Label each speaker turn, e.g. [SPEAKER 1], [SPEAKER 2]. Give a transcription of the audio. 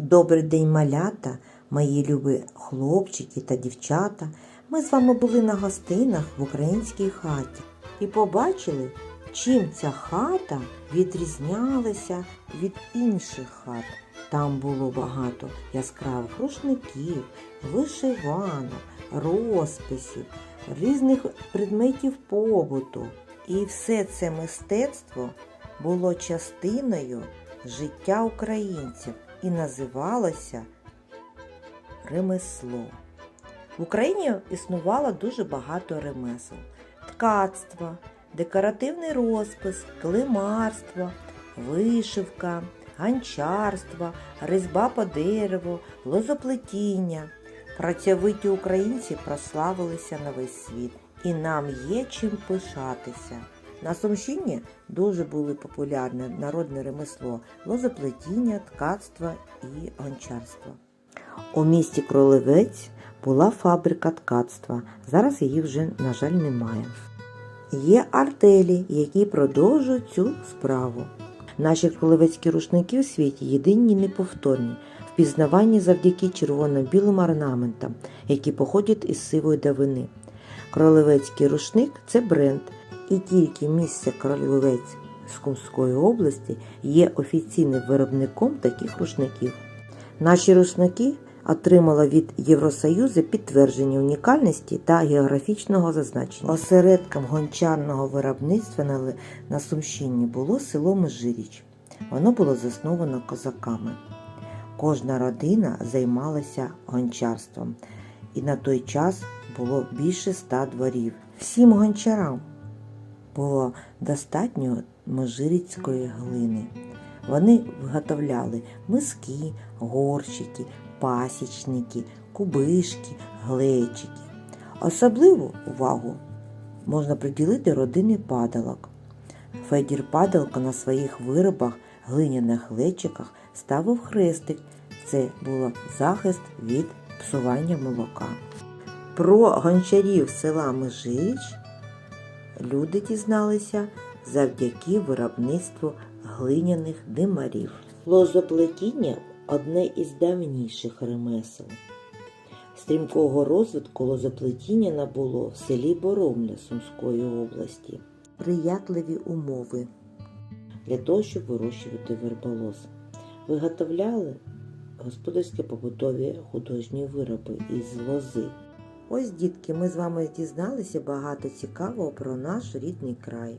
[SPEAKER 1] Добрий день, малята, мої любі хлопчики та дівчата. Ми з вами були на гостинах в українській хаті і побачили, чим ця хата відрізнялася від інших хат. Там було багато яскравих рушників, вишиванок, розписів, різних предметів побуту. І все це мистецтво було частиною життя українців і називалося ремесло. В Україні існувало дуже багато ремесел: ткацтво, декоративний розпис, климарство, вишивка, ганчарство, різьба по дереву, лозоплетіння. Працьовиті українці прославилися на весь світ, і нам є чим пишатися. На Сумщині дуже були популярні народне ремесло лозоплетіння, ткацтво і гончарство. У місті Кролевець була фабрика ткацтва. Зараз її вже, на жаль, немає. Є артелі, які продовжують цю справу. Наші кролевецькі рушники у світі єдині неповторні, впізнавані завдяки червоно-білим орнаментам, які походять із сивої давини. Кролевецький рушник це бренд, і тільки місце Кролевець з Кумської області є офіційним виробником таких рушників. Наші рушники отримали від Євросоюзу підтвердження унікальності та географічного зазначення. Осередком гончарного виробництва на Сумщині було село Межиріч. Воно було засновано козаками. Кожна родина займалася гончарством, і на той час було більше ста дворів. Всім гончарам було достатньо межиріцької глини. Вони виготовляли миски, горщики, пасічники, кубишки, глечики. Особливу увагу можна приділити родині падалок. Федір Падалко на своїх виробах, глиняних глечиках ставив хрестик. Це було захист від псування молока. Про гончарів села Межиріч люди дізналися завдяки виробництву глиняних димарів. Лозоплетіння одне із давніших ремесел. Стрімкого розвитку лозоплетіння набуло в селі Боромля Сумської області. Приятливі умови для того, щоб вирощувати верболоз. Виготовляли господарські побутові художні вироби із лози. Ось, дітки, ми з вами дізналися багато цікавого про наш рідний край.